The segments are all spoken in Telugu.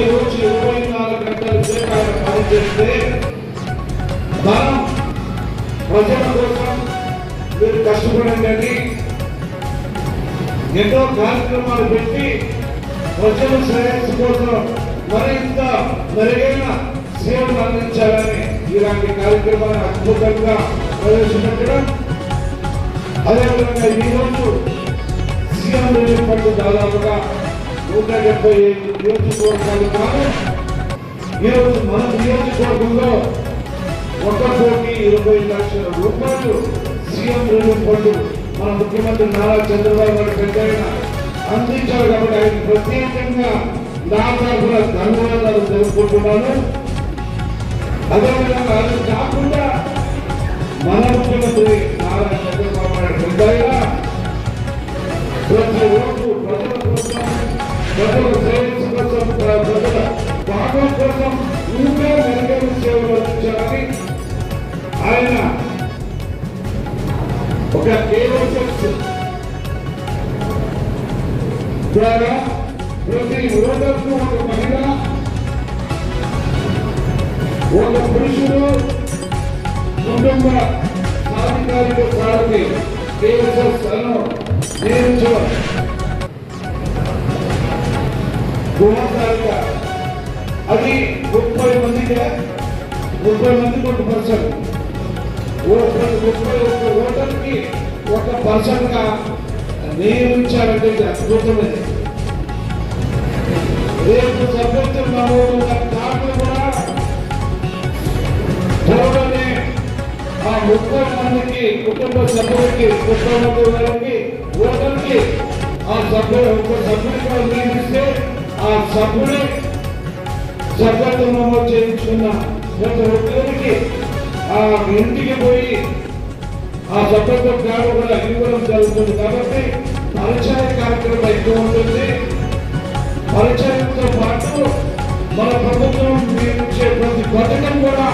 ఈరోజు ఇరవై నాలుగు గంటల సేపు ఆయన పనిచేస్తే మనం ప్రజల కోసం మీరు కష్టపడండి. ఎన్నో కార్యక్రమాలు పెట్టి ప్రజల శ్రేయస్సు కోసం మరింత మెరుగైన సేవలు అందించాలని ఇలాంటి కార్యక్రమాన్ని అద్భుతంగా ప్రవేశపెట్టడం. అదేవిధంగా ఈరోజు సీఎం రిలీఫ్ ఫండ్ దాదాపుగా నూట డెబ్బై ఐదు నియోజకవర్గాలు ఈరోజు మన నియోజకవర్గంలో ఒక కోటి ఇరవై లక్షల రూపాయలు సీఎం రిలీఫ్ ఫండ్ మన ముఖ్యమంత్రి నారా చంద్రబాబు నాయుడు పెద్ద అందించారు కాబట్టి ఆయన ప్రత్యేకంగా నా తరఫున ధన్యవాదాలు తెలుసుకుంటున్నాను అదేవిధంగా అది కాకుండా మన ముఖ్యమంత్రి నారా చంద్రబాబు నాయుడు పెద్ద ప్రతి ఒక్క ప్రజల శ్రేయస్సు కోసం ప్ర- ప్రజల భాగం కోసం ఇంకా మెరుగైన సేవలు అందించాలని ఆయన ఒక కేవసెక్స్ ద్వారా ప్రతి ఓటర్కు ఒక మహిళ ఒక పురుషుడు కుటుంబ సాధికారిక సారథి కేఎస్ఎస్ అను నియమించడం గుణకారిక అది ముప్పై మందికి ముప్పై మందికి ఒక పర్సన్. ముప్పై ఒక్క ఓటర్కి ఒక పర్సన్గా నియమించారంటే ఇది అద్భుతమైనది రేపు సభ్యత్వం నమోదు కార్డు కూడా త్వరలోనే ఆ ముప్పై మందికి కుటుంబ సభ్యులకి కుటుంబ ఓటర్కి ఆ సభ్యులు ఒక సభ్యులుగా నియమిస్తే ఆ సభ్యుడే సభ్యత్వం నమోదు చేయించుకున్న ప్రతి ఒక్కరికి ఆ ఇంటికి పోయి ఆ సభ్యత్వ కార్డు కూడా ఇవ్వడం జరుగుతుంది కాబట్టి పరిచయ కార్యక్రమం ఎక్కువ ఉంటుంది. పరిచయంతో పాటు మన ప్రభుత్వం నియమించే ప్రతి పథకం కూడా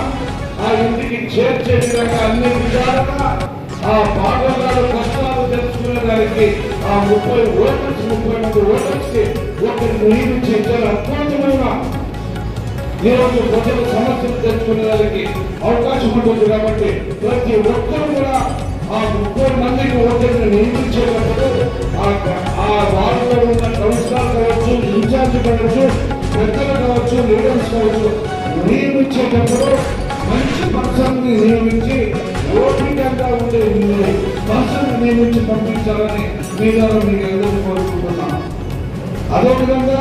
ఆ ఇంటికి చేర్చే విధంగా అన్ని విధాలుగా ఆ భాగంలో కష్టాలు ఆ ముప్పై ఓటర్స్ ముప్పై మంది ఓటర్స్కి ఒకరిని నియమించే చాలా అద్భుతమైన ఈరోజు ప్రజల సమస్యలు తెలుసుకునే దానికి అవకాశం ఉంటుంది కాబట్టి ప్రతి ఒక్కరు కూడా ఆ ముప్పై మందికి ఓటర్ని నియమించేటప్పుడు ఆ ఆ వార్డులో ఉన్న కౌన్సిలర్ కావచ్చు ఇన్ఛార్జ్ కావచ్చు పెద్దలు కావచ్చు లీడర్స్ కావచ్చు నియమించేటప్పుడు మంచి పర్సన్ నియమించి పంపించాలని మీ ద్వారా మీకు అందరూ కోరుకుంటున్నాను అదేవిధంగా